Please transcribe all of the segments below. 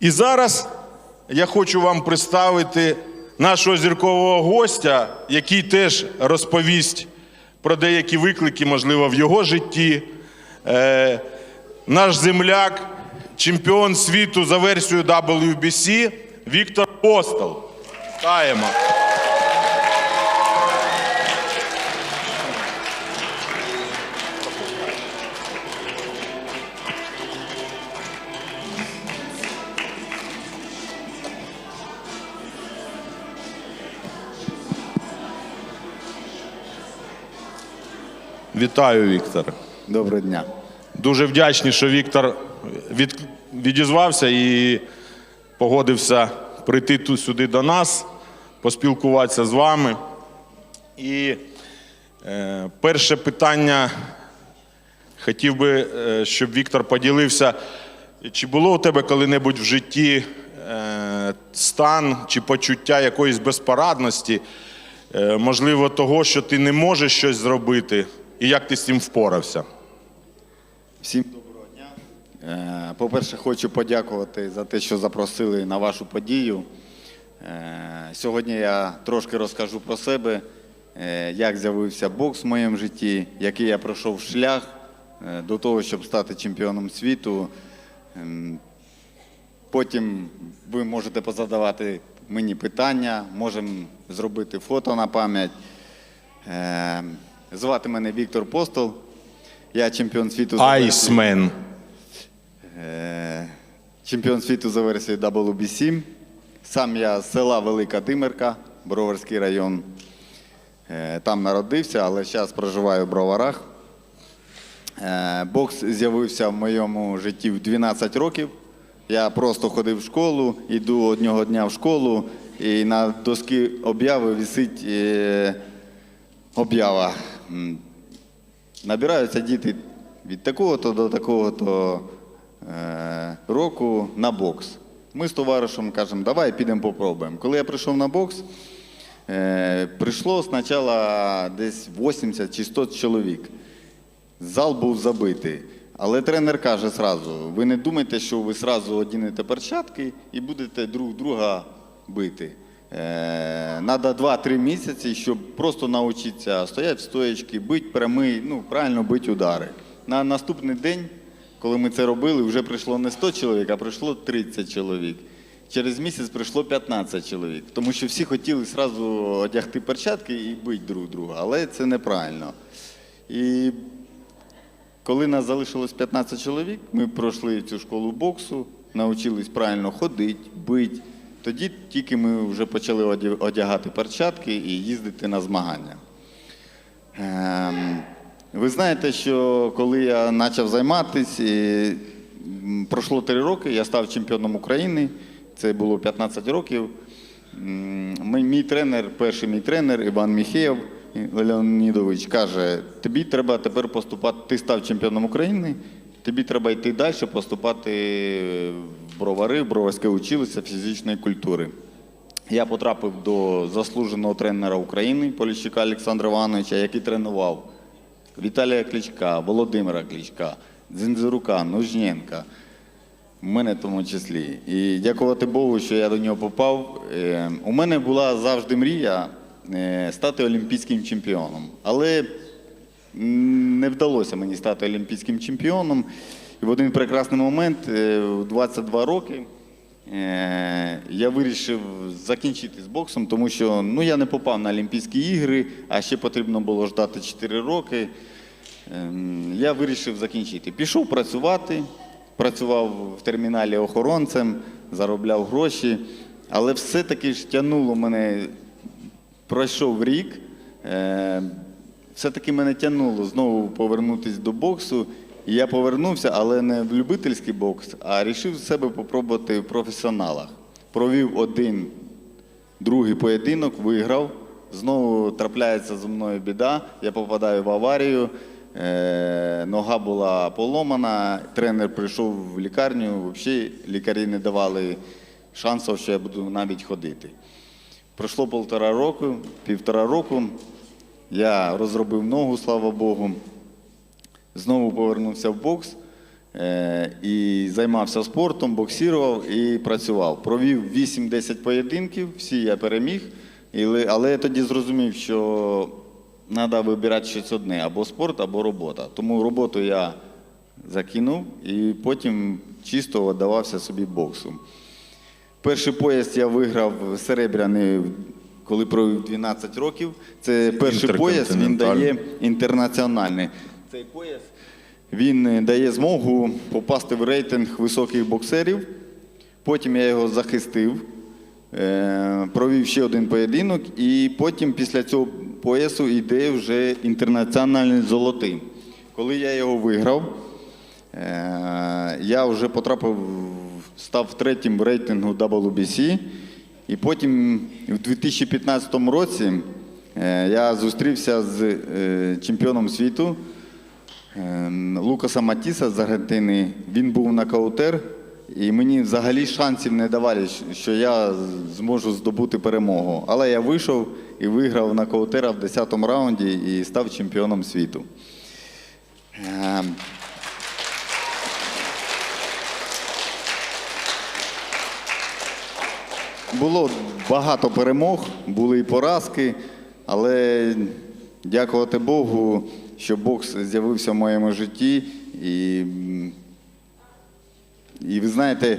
І зараз я хочу вам представити нашого зіркового гостя, який теж розповість про деякі виклики, можливо, в його житті. Е, наш земляк, чемпіон світу за версією WBC Віктор Постол. Вітаємо. Вітаю, Віктор. Доброго дня. Дуже вдячні, що Віктор від, відізвався і погодився прийти тут сюди до нас, поспілкуватися з вами. І е, перше питання хотів би, е, щоб Віктор поділився, чи було у тебе коли-небудь в житті е, стан чи почуття якоїсь безпорадності, е, можливо, того, що ти не можеш щось зробити, і як ти з цим впорався? Всім доброго дня. Е, По-перше, хочу подякувати за те, що запросили на вашу подію. Е, Сьогодні я трошки розкажу про себе, е, як з'явився бокс в моєму житті, який я пройшов шлях до того, щоб стати чемпіоном світу. Ем, Потім ви можете позадавати мені питання, можемо зробити фото на пам'ять. Звати мене Віктор Постол. Я чемпіон світу за Айсмен. е, чемпіон світу за версією WBC. Сам я з села Велика Димирка, Броварський район. Е, Там народився, але зараз проживаю в Броварах. Е, Бокс з'явився в моєму житті в 12 років. Я просто ходив в школу, йду одного дня в школу, і на доски обяви висить об'ява. Набираються діти від такого-то до такого-то е, року на бокс. Ми з товаришем кажемо, давай підемо попробуємо. Коли я прийшов на бокс, е, прийшло спочатку десь 80 чи 100 чоловік. Зал був забитий. Але тренер каже зразу: ви не думайте, що ви зразу одінете перчатки і будете друг друга бити. Треба 2-3 місяці, щоб просто навчитися стояти в стоячки, бити прямий, ну, правильно бити удари. На наступний день, коли ми це робили, вже прийшло не 100 чоловік, а прийшло 30 чоловік. Через місяць прийшло 15 чоловік, тому що всі хотіли зразу одягти перчатки і бити друг друга, але це неправильно. І коли нас залишилось 15 чоловік, ми пройшли цю школу боксу, навчились правильно ходити, бити. Тоді тільки ми вже почали одягати перчатки і їздити на змагання. Ем, ви знаєте, що коли я почав займатися, пройшло 3 роки, я став чемпіоном України. Це було 15 років. Мій, тренер, перший мій тренер Іван Міхеєв Леонідович каже: тобі треба тепер поступати, ти став чемпіоном України, тобі треба йти далі, поступати бровари, в Броварське училище фізичної культури. Я потрапив до заслуженого тренера України Поліщука Олександра Івановича, який тренував Віталія Кличка, Володимира Кличка, Дзинзирука, Нужнєнка. Мене в тому числі. І дякувати Богу, що я до нього попав. Е, У мене була завжди мрія е, стати олімпійським чемпіоном. Але не вдалося мені стати олімпійським чемпіоном. І в один прекрасний момент, е, в 22 роки, е, я вирішив закінчити з боксом, тому що ну, я не попав на Олімпійські ігри, а ще потрібно було ждати 4 роки. Ем, Я вирішив закінчити. Пішов працювати, працював в терміналі охоронцем, заробляв гроші, але все-таки ж тягнуло мене, пройшов рік, е, все-таки мене тягнуло знову повернутися до боксу. Я повернувся, але не в любительський бокс, а вирішив себе попробувати в професіоналах. Провів один Другий поєдинок виграв. Знову трапляється зі мною біда. Я попадаю в аварію. Е, нога була поломана. Тренер прийшов в лікарню. Взагалі лікарі не давали шансу, що я буду навіть ходити. Пройшло півтора року, півтора року. Я розробив ногу, слава Богу. Знову повернувся в бокс. Е, І займався спортом, боксірував і працював. Провів 8-10 поєдинків, всі я переміг. Але я тоді зрозумів, що треба вибирати щось одне: або спорт, або робота. Тому роботу я закинув і потім чисто віддавався собі боксу. Перший пояс я виграв серебряний, коли провів 12 років. Це перший пояс, він дає інтернаціональний. Цей пояс він е, дає змогу попасти в рейтинг високих боксерів. Потім я його захистив, е, провів ще один поєдинок, і потім після цього поясу йде вже інтернаціональний золотий. Коли я його виграв, Е, Я вже потрапив, став третім в рейтингу WBC. І потім в 2015 році я зустрівся з чемпіоном світу Лукаса Матіса з Аргентини. Він був нокаутер, і мені взагалі шансів не давали, що я зможу здобути перемогу. Але я вийшов і виграв нокаутера в 10-му раунді і став чемпіоном світу. Е, Було багато перемог, були і поразки, але дякувати Богу, що бокс з'явився в моєму житті. І, і ви знаєте,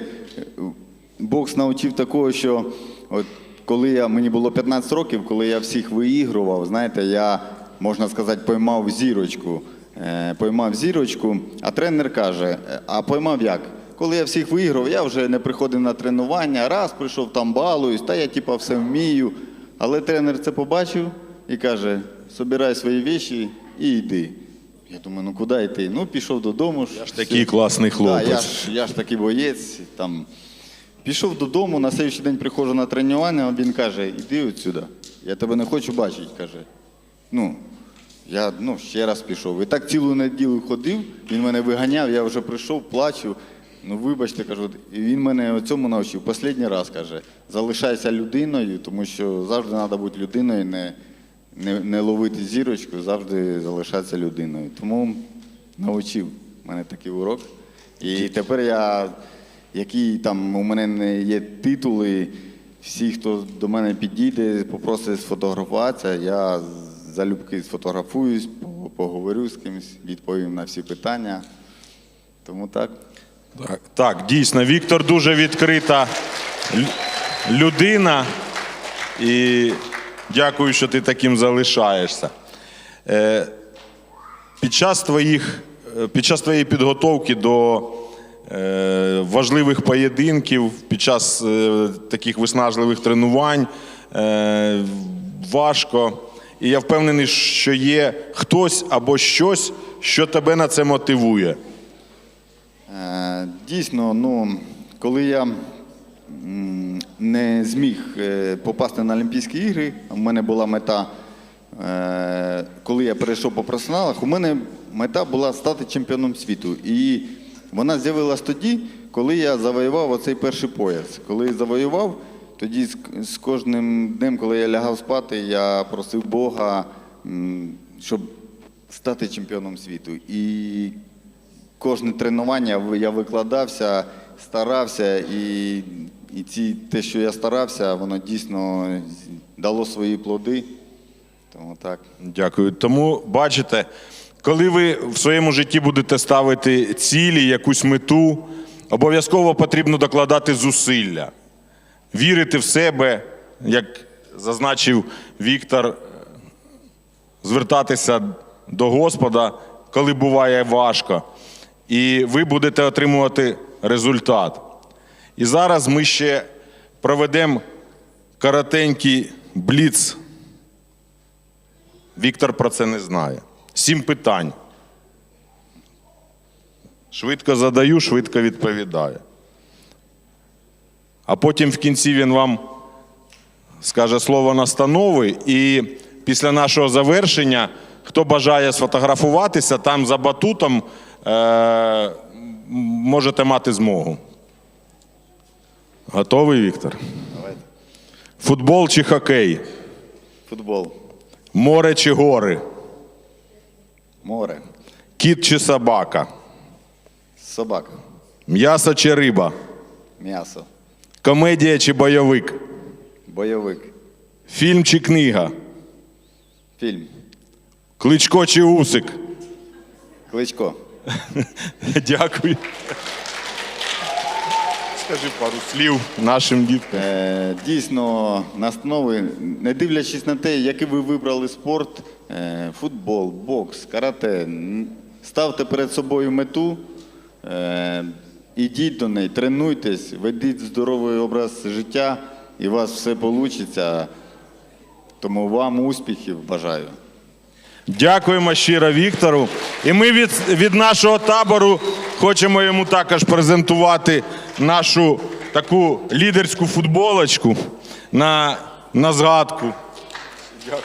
бокс навчив такого, що от коли я, мені було 15 років, коли я всіх виігрував, знаєте, я, можна сказати, поймав зірочку. Е, Поймав зірочку, а тренер каже: «Е, а поймав як? Коли я всіх виграв, я вже не приходив на тренування, раз прийшов там балуюсь, та я типа все вмію. Але тренер це побачив і каже: собирай свої віші і йди. Я думаю, ну куди йти? Ну, пішов додому. Я ж такий класний хлопець. Да, я, ж, я ж такий боєць. Там. Пішов додому, на слідчий день приходжу на тренування, а він каже, іди отсюди. Я тебе не хочу бачити, каже. Ну, я ну, ще раз пішов. І так цілу неділю ходив, він мене виганяв, я вже прийшов, плачу. Ну, вибачте, кажу, і він мене цьому навчив. Останній раз каже, залишайся людиною, тому що завжди треба бути людиною, не, не, не ловити зірочку, завжди залишатися людиною. Тому навчив мене такий урок. І тепер я, які там у мене не є титули, всі, хто до мене підійде, попросить сфотографуватися, я залюбки сфотографуюсь, поговорю з кимось, відповім на всі питання. Тому так. Так, так, дійсно, Віктор дуже відкрита людина. І дякую, що ти таким залишаєшся. Е, під час твоїх, е, під час твоєї підготовки до е, важливих поєдинків, під час таких виснажливих тренувань важко. І я впевнений, що є хтось або щось, що тебе на це мотивує. Дійсно, ну, коли я не зміг е, попасти на Олімпійські ігри, у мене була мета, е, коли я перейшов по професіоналах, у мене мета була стати чемпіоном світу. І вона з'явилась тоді, коли я завоював оцей перший пояс. Коли завоював, тоді з кожним днем, коли я лягав спати, я просив Бога, щоб стати чемпіоном світу. І кожне тренування я викладався, старався, і, і ці, те, що я старався, воно дійсно дало свої плоди. Тому так. Дякую. Тому бачите, коли ви в своєму житті будете ставити цілі, якусь мету, обов'язково потрібно докладати зусилля, вірити в себе, як зазначив Віктор, е, звертатися до Господа, коли буває важко, і ви будете отримувати результат. І зараз ми ще проведемо коротенький бліц Віктор про це не знає. Сім питань. Швидко задаю, швидко відповідає. А потім в кінці він вам скаже слово настанови, і після нашого завершення, хто бажає сфотографуватися, там за батутом е- можете мати змогу. Готовий, Віктор? Давайте. Футбол чи хокей? Футбол, Море чи гори? море, Кіт чи собака? Собака. М'ясо чи риба? М'ясо. Комедія чи бойовик? Бойовик. Фільм чи книга? Фільм. Кличко чи усик? Кличко. Дякую. Скажи пару слів нашим діткам. Е, дійсно, настанови, не дивлячись на те, який ви вибрали спорт, е, футбол, бокс, карате, ставте перед собою мету, е, ідіть до неї, тренуйтесь, ведіть здоровий образ життя, і у вас все вийде. Тому вам успіхів бажаю. Дякуємо щиро Віктору. І ми від, від нашого табору хочемо йому також презентувати нашу таку лідерську футболочку на, на згадку. Дякую.